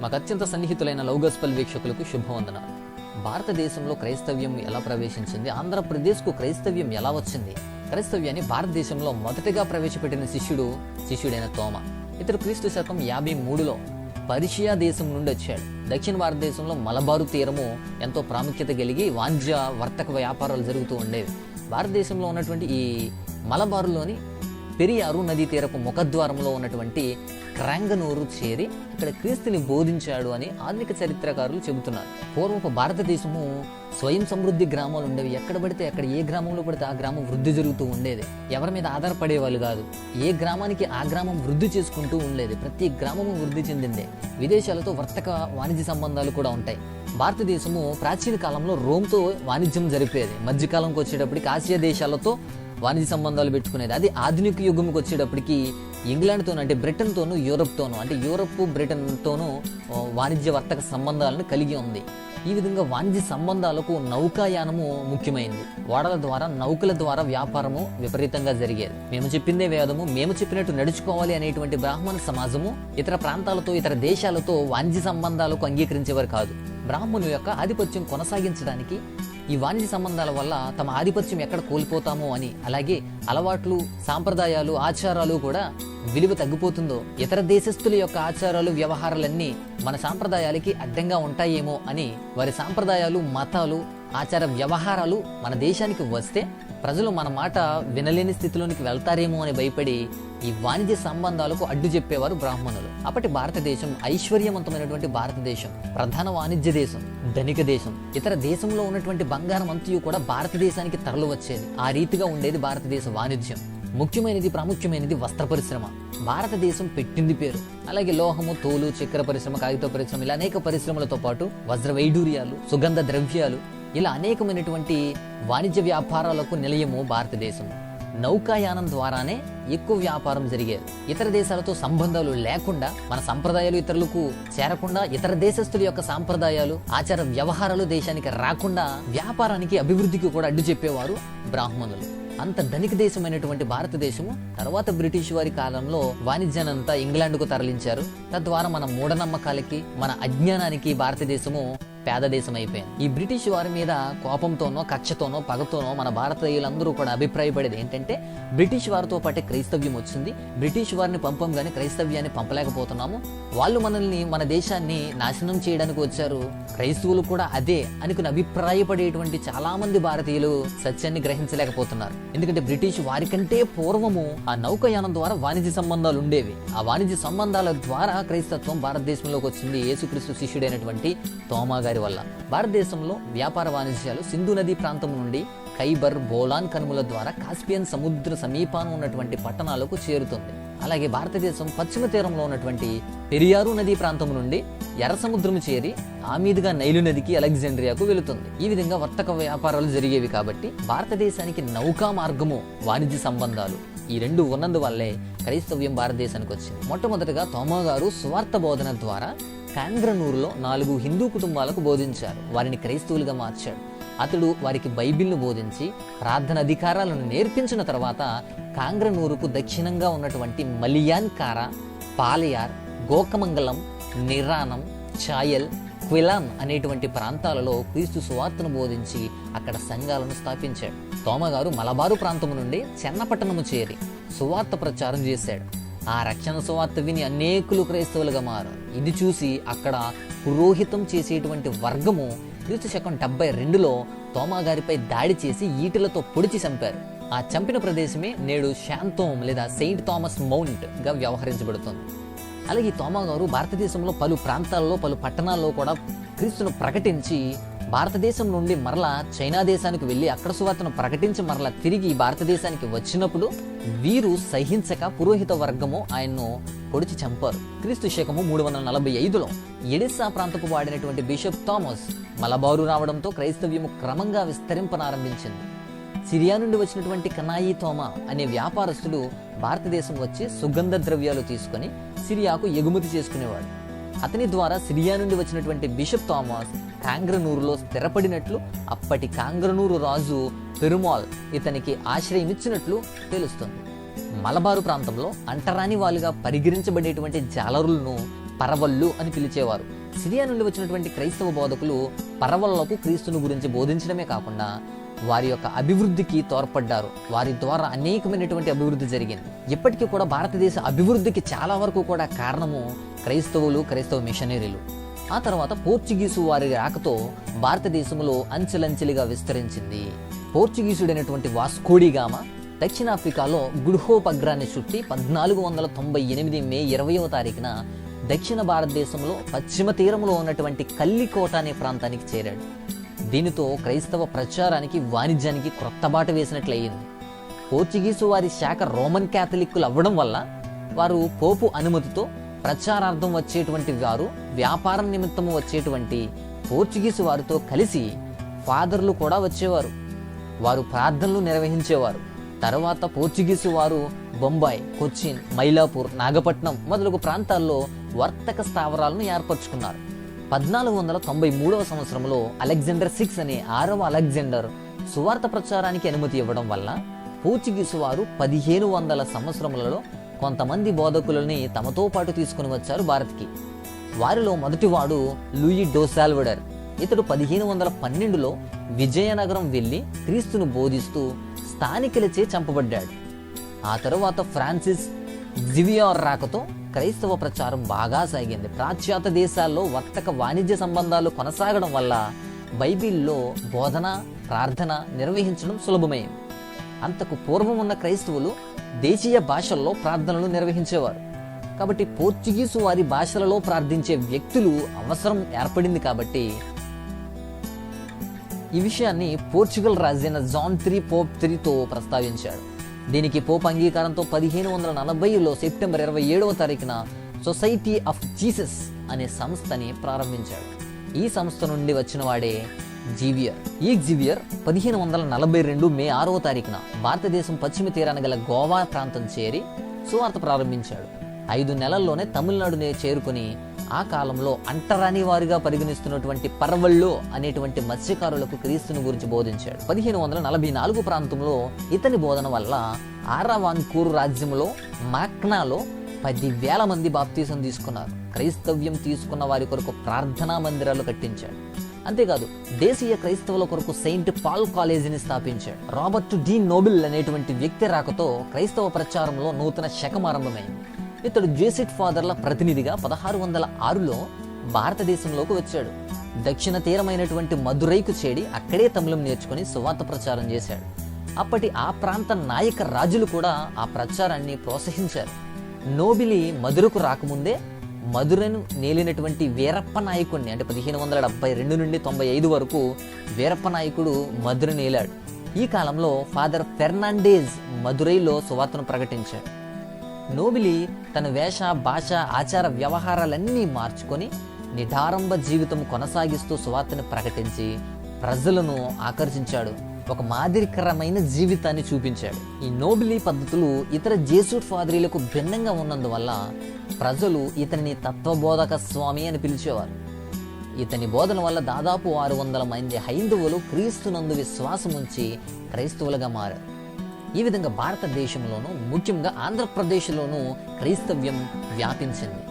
మాకు అత్యంత సన్నిహితులైన లౌగస్పల్ వీక్షకులకు శుభవందనాలు. భారతదేశంలో క్రైస్తవ్యం ఎలా ప్రవేశించింది? ఆంధ్రప్రదేశ్కు క్రైస్తవ్యం ఎలా వచ్చింది? క్రైస్తవ్యాన్ని భారతదేశంలో మొదటగా ప్రవేశపెట్టిన శిష్యుడు శిష్యుడైన తోమ. ఇతడు క్రీస్తు శకం యాభై మూడులో పర్షియా దేశం నుండి వచ్చాడు. దక్షిణ భారతదేశంలో మలబారు తీరము ఎంతో ప్రాముఖ్యత కలిగి వాణిజ్య వర్తక వ్యాపారాలు జరుగుతూ ఉండేవి. భారతదేశంలో ఉన్నటువంటి ఈ మలబారులోని పెరియారు నదీ తీరపు ముఖద్వారంలో ఉన్నటువంటి క్రాంగనూరు చేరి ఇక్కడ క్రీస్తుని బోధించాడు అని ఆధునిక చరిత్రకారులు చెబుతున్నారు. పూర్వపు భారతదేశము స్వయం సమృద్ధి గ్రామాలు ఉండేవి. ఎక్కడ పడితే అక్కడ ఏ గ్రామంలో పడితే ఆ గ్రామం వృద్ధి జరుగుతూ ఉండేది. ఎవరి మీద ఆధారపడే వాళ్ళు కాదు. ఏ గ్రామానికి ఆ గ్రామం వృద్ధి చేసుకుంటూ ఉండేది. ప్రతి గ్రామము వృద్ధి చెందిందే. విదేశాలతో వర్తక వాణిజ్య సంబంధాలు కూడా ఉంటాయి. భారతదేశము ప్రాచీన కాలంలో రోమ్తో వాణిజ్యం జరిపేది. మధ్యకాలంకి వచ్చేటప్పటికి ఆసియా దేశాలతో వాణిజ్య సంబంధాలు పెట్టుకునేది. అది ఆధునిక యుగంకి వచ్చేటప్పటికి ఇంగ్లాండ్తోనూ అంటే బ్రిటన్తోనూ యూరప్తోనూ అంటే యూరప్ బ్రిటన్తోనూ వాణిజ్య వర్తక సంబంధాలను కలిగి ఉంది. ఈ విధంగా వాణిజ్య సంబంధాలకు నౌకాయానము ముఖ్యమైంది. ఓడల ద్వారా నౌకల ద్వారా వ్యాపారము విపరీతంగా జరిగేది. మేము చెప్పిందే వేదము మేము చెప్పినట్టు నడుచుకోవాలి అనేటువంటి బ్రాహ్మణ సమాజము ఇతర ప్రాంతాలతో ఇతర దేశాలతో వాణిజ్య సంబంధాలకు అంగీకరించేవారు కాదు. బ్రాహ్మణు యొక్క ఆధిపత్యం కొనసాగించడానికి ఈ వాణిజ్య సంబంధాల వల్ల తమ ఆధిపత్యం ఎక్కడ కోల్పోతామో అని అలాగే అలవాట్లు సాంప్రదాయాలు ఆచారాలు కూడా విలువ తగ్గిపోతుందో ఇతర దేశస్థుల యొక్క ఆచారాలు వ్యవహారాలన్నీ మన సాంప్రదాయాలకి అడ్డంగా ఉంటాయేమో అని వారి సాంప్రదాయాలు మతాలు ఆచార వ్యవహారాలు మన దేశానికి వస్తే ప్రజలు మన మాట వినలేని స్థితిలోనికి వెళ్తారేమో అని భయపడి ఈ వాణిజ్య సంబంధాలకు అడ్డు చెప్పేవారు బ్రాహ్మణులు. అప్పటి భారతదేశం ఐశ్వర్యవంతమైనటువంటి భారతదేశం ప్రధాన వాణిజ్య దేశం ధనిక దేశం. ఇతర దేశంలో ఉన్నటువంటి బంగారం అంతయు కూడా భారతదేశానికి తరలి వచ్చేది. ఆ రీతిగా ఉండేది భారతదేశ వాణిజ్యం. ముఖ్యమైనది ప్రాముఖ్యమైనది వస్త్ర పరిశ్రమ. భారతదేశం పెట్టింది పేరు. అలాగే లోహము తోలు చక్కెర పరిశ్రమ కాగిత పరిశ్రమ ఇలా అనేక పరిశ్రమలతో పాటు వజ్ర వైడూర్యాలు సుగంధ ద్రవ్యాలు ఇలా అనేకమైనటువంటి వాణిజ్య వ్యాపారాలకు నిలయము భారతదేశం. నౌకాయానం ద్వారానే ఎక్కువ వ్యాపారం జరిగేది ఇతర దేశాలతో సంబంధాలు లేకుండా మన సంప్రదాయాలు ఇతరులకు చేరకుండా ఇతర దేశస్తుల యొక్క సాంప్రదాయాలు ఆచార వ్యవహారాలు దేశానికి రాకుండా వ్యాపారానికి అభివృద్ధికి కూడా అడ్డు చెప్పేవారు బ్రాహ్మణులు. అంత ధనిక దేశమైనటువంటి భారతదేశము తర్వాత బ్రిటిష్ వారి కాలంలో వాణిజ్యానంతా ఇంగ్లాండ్కు తరలించారు. తద్వారా మన మూఢనమ్మకాలకి మన అజ్ఞానానికి భారతదేశము పేద దేశం అయిపోయింది. ఈ బ్రిటిష్ వారి మీద కోపంతోనో కక్షతోనో పగతోనో మన భారతీయులందరూ కూడా అభిప్రాయపడేది ఏంటంటే బ్రిటిష్ వారితో పాటే క్రైస్తవ్యం వచ్చింది. బ్రిటిష్ వారిని పంపం కానీ క్రైస్తవ్యాన్ని పంపలేకపోతున్నాము. వాళ్ళు మనల్ని మన దేశాన్ని నాశనం చేయడానికి వచ్చారు. క్రైస్తవులు కూడా అదే అనుకుని అభిప్రాయపడేటువంటి చాలా మంది భారతీయులు సత్యాన్ని గ్రహించలేకపోతున్నారు. ఎందుకంటే బ్రిటిష్ వారికంటే పూర్వము ఆ నౌకయానం ద్వారా వాణిజ్య సంబంధాలు ఉండేవి. ఆ వాణిజ్య సంబంధాల ద్వారా క్రైస్తత్వం భారతదేశంలోకి వచ్చింది. యేసుక్రీస్తు శిష్యుడైనటువంటి తోమా గారి వల్ల. భారతదేశంలో వ్యాపార వాణిజ్యాలు సింధు నదీ ప్రాంతం నుండి ఖైబర్ బోలాన్ కనుమల ద్వారా కాస్పియన్ సముద్ర సమీపాన ఉన్నటువంటి పట్టణాలకు చేరుతుంది. అలాగే భారతదేశం పశ్చిమ తీరంలో ఉన్నటువంటి పెరియారు నదీ ప్రాంతం నుండి ఎర్ర సముద్రం చేరి ఆ మీదుగా నైలు నదికి అలెగ్జాండ్రియాకు వెళుతుంది. ఈ విధంగా వర్తక వ్యాపారాలు జరిగేవి కాబట్టి భారతదేశానికి నౌకా మార్గము వాణిజ్య సంబంధాలు ఈ రెండు ఉన్నందువల్లే క్రైస్తవ్యం భారతదేశానికి వచ్చింది. మొట్టమొదటిగా తోమా గారు స్వార్థ బోధన ద్వారా కాంగ్రనూరులో నాలుగు హిందూ కుటుంబాలకు బోధించారు. వారిని క్రైస్తవులుగా మార్చాడు. అతడు వారికి బైబిల్ను బోధించి ప్రార్థన అధికారాలను నేర్పించిన తర్వాత కాంగ్రనూరుకు దక్షిణంగా ఉన్నటువంటి మలియాన్ కారా పాలయార్ గోకమంగళం నిరానం ఛాయల్ క్విలాన్ అనేటువంటి ప్రాంతాలలో క్రీస్తు సువార్తను బోధించి అక్కడ సంఘాలను స్థాపించాడు. తోమగారు మలబారు ప్రాంతము నుండి చెన్నపట్టణము చేరి సువార్త ప్రచారం చేశాడు. ఆ రక్షణ సువార్త విని అనేకులు క్రైస్తవులుగా మారారు. ఇది చూసి అక్కడ పురోహితం చేసేటువంటి వర్గము క్రీస్తు శకం డెబ్బై రెండులో తోమా గారిపై దాడి చేసి ఈటలతో పొడిచి చంపారు. ఆ చంపిన ప్రదేశమే నేడు శాంతోమ్ లేదా సెయింట్ థామస్ మౌంట్గా వ్యవహరించబడుతుంది. అలాగే ఈ తోమా గారు భారతదేశంలో పలు ప్రాంతాల్లో పలు పట్టణాల్లో కూడా క్రీస్తును ప్రకటించి భారతదేశం నుండి మరలా చైనా దేశానికి వెళ్ళి అక్కడ సువార్తను ప్రకటించి మరలా తిరిగి భారతదేశానికి వచ్చినప్పుడు వీరు సహించక పురోహిత వర్గము ఆయన్ను పొడిచి చంపారు. క్రీస్తు శకము మూడు వందల నలభై ఐదులో ఎడిస్సా ప్రాంతపు వాడినటువంటి బిషప్ థామస్ మలబారు రావడంతో క్రైస్తవ్యము క్రమంగా విస్తరింపనారంభించింది. సిరియా నుండి వచ్చినటువంటి కనాయి తోమా అనే వ్యాపారస్తుడు భారతదేశం వచ్చి సుగంధ ద్రవ్యాలు తీసుకొని సిరియాకు ఎగుమతి చేసుకునేవాడు. అతని ద్వారా సిరియా నుండి వచ్చినటువంటి బిషప్ థామస్ కాంగ్రనూరులో స్థిరపడినట్లు అప్పటి కాంగ్రనూరు రాజు పెరుమాల్ ఇతనికి ఆశ్రయం ఇచ్చినట్లు తెలుస్తుంది. మలబారు ప్రాంతంలో అంటరాని వాళ్ళుగా పరిగణించబడేటువంటి జాలరులను పరవళ్ళు అని పిలిచేవారు. సిరియా నుండి వచ్చినటువంటి క్రైస్తవ బోధకులు పరవళ్ళకు క్రీస్తుని గురించి బోధించడమే కాకుండా వారి యొక్క అభివృద్ధికి తోడ్పడ్డారు. వారి ద్వారా అనేకమైనటువంటి అభివృద్ధి జరిగింది. ఇప్పటికీ కూడా భారతదేశ అభివృద్ధికి చాలా వరకు కూడా కారణము క్రైస్తవులు క్రైస్తవ మిషనరీలు. ఆ తర్వాత పోర్చుగీసు వారి రాకతో భారతదేశంలో అంచెలంచెలుగా విస్తరించింది. పోర్చుగీసుడైనటువంటి వాస్కోడిగామ దక్షిణాఫ్రికాలో గుడ్హోపగ్రాన్ని చుట్టి పద్నాలుగు వందల తొంభై ఎనిమిది మే ఇరవయవ తారీఖున దక్షిణ భారతదేశంలో పశ్చిమ తీరంలో ఉన్నటువంటి కల్లికోట అనే ప్రాంతానికి చేరాడు. దీనితో క్రైస్తవ ప్రచారానికి వాణిజ్యానికి క్రొత్త బాట వేసినట్లయింది. పోర్చుగీసు వారి శాఖ రోమన్ క్యాథలిక్కులు అవ్వడం వల్ల వారు పోపు అనుమతితో ప్రచారార్థం వచ్చేటువంటి వారు వ్యాపారం నిమిత్తము వచ్చేటువంటి పోర్చుగీసు వారితో కలిసి ఫాదర్లు కూడా వచ్చేవారు. వారు ప్రార్థనలు నిర్వహించేవారు. తర్వాత పోర్చుగీసు వారు బొంబాయి కొచ్చిన్ మైలాపూర్ నాగపట్నం మొదలగు ప్రాంతాల్లో వర్తక స్థావరాలను ఏర్పరచుకున్నారు. పద్నాలుగు వందల తొంభై మూడవ సంవత్సరంలో అలెగ్జాండర్ సిక్స్ అనే ఆరవ అలెగ్జాండర్ సువార్త ప్రచారానికి అనుమతి ఇవ్వడం వల్ల పోర్చుగీసు వారు పదిహేను వందల సంవత్సరములలో కొంతమంది బోధకులని తమతో పాటు తీసుకుని వచ్చారు భారత్కి. వారిలో మొదటివాడు లూయి డోసాల్వడర్ ఇతడు పదిహేను వందల పన్నెండులో విజయనగరం వెళ్ళి క్రీస్తును బోధిస్తూ స్థానికులచే చంపబడ్డాడు. ఆ తరువాత ఫ్రాన్సిస్ జివియార్ రాకతో క్రైస్తవ ప్రచారం బాగా సాగింది. పాశ్చాత్య దేశాల్లో వర్తక వాణిజ్య సంబంధాలు కొనసాగడం వల్ల బైబిల్లో బోధన ప్రార్థన నిర్వహించడం సులభమైంది అంతకు పూర్వం ఉన్న క్రైస్తవులు దేశీయ భాషల్లో ప్రార్థనలు నిర్వహించేవారు. కాబట్టి పోర్చుగీసు వారి భాషలలో ప్రార్థించే వ్యక్తులు అవసరం ఏర్పడింది కాబట్టి ఈ విషయాన్ని పోర్చుగల్ రాజైన జాన్ త్రీ పోప్ త్రీతో ప్రస్తావించాడు. దీనికి పోప్ అంగీకారంతో పదిహేను వందల నలభైలో సెప్టెంబర్ ఇరవై ఏడవ తారీఖున సొసైటీ ఆఫ్ జీసస్ అనే సంస్థని ప్రారంభించాడు. ఈ సంస్థ నుండి వచ్చిన వాడే జీవియర్. ఈ జీవియర్ పదిహేను వందల నలభై రెండు మే ఆరవ తారీఖున భారతదేశం పశ్చిమ తీరాన గల గోవా ప్రాంతం చేరి సువార్త ప్రారంభించాడు. ఐదు నెలల్లోనే తమిళనాడునే చేరుకుని ఆ కాలంలో అంటరాని వారిగా పరిగణిస్తున్నటువంటి పర్వళ్ళు అనేటువంటి మత్స్యకారులకు క్రీస్తుని గురించి బోధించాడు. పదిహేను వందల నలభై నాలుగు ప్రాంతంలో ఇతని బోధన వల్ల ఆరావాన్కూర్ రాజ్యంలో మాక్నాలో పదివేల మంది బాప్తీసం తీసుకున్నారు. క్రైస్తవ్యం తీసుకున్న వారి కొరకు ప్రార్థనా మందిరాలు కట్టించాడు. అంతేకాదు దేశీయ క్రైస్తవుల కొరకు సెయింట్ పాల్ కాలేజీని స్థాపించాడు. రాబర్ట్ డి నోబిల్ అనేటువంటి వ్యక్తి రాకతో క్రైస్తవ ప్రచారంలో నూతన శకం ఆరంభమైంది ఇతడు జేసిట్ ఫాదర్ల ప్రతినిధిగా పదహారు వందల ఆరులో భారతదేశంలోకి వచ్చాడు. దక్షిణ తీరమైనటువంటి మదురైకు చేడి అక్కడే తమిళం నేర్చుకుని సువార్త ప్రచారం చేశాడు. అప్పటి ఆ ప్రాంత నాయక రాజులు కూడా ఆ ప్రచారాన్ని ప్రోత్సహించారు. నోబిలి మధురకు రాకముందే మధురను నేలినటువంటి వీరప్ప నాయకుడిని అంటే పదిహేను వందల డెబ్బై రెండు నుండి తొంభై ఐదు వరకు వీరప్ప నాయకుడు మధుర నేలాడు. ఈ కాలంలో ఫాదర్ ఫెర్నాండేజ్ మధురైలో సువార్తను ప్రకటించాడు. నోబిలి తన వేష భాష ఆచార వ్యవహారాలన్నీ మార్చుకొని నిడారంభ జీవితం కొనసాగిస్తూ సువార్తను ప్రకటించి ప్రజలను ఆకర్షించాడు. ఒక మాదిరికరమైన జీవితాన్ని చూపించాడు. ఈ నోబిలీ పద్ధతులు ఇతర జేసూట్ ఫాదరీలకు భిన్నంగా ఉన్నందువల్ల ప్రజలు ఇతనిని తత్వబోధక స్వామి అని పిలిచేవారు. ఇతని బోధన వల్ల దాదాపు ఆరు వందల మంది హైందవులు క్రీస్తునందు విశ్వాసం ఉంచి క్రైస్తవులుగా మారారు. ఈ విధంగా భారతదేశంలోనూ ముఖ్యంగా ఆంధ్రప్రదేశ్లోనూ క్రైస్తవ్యం వ్యాపించింది.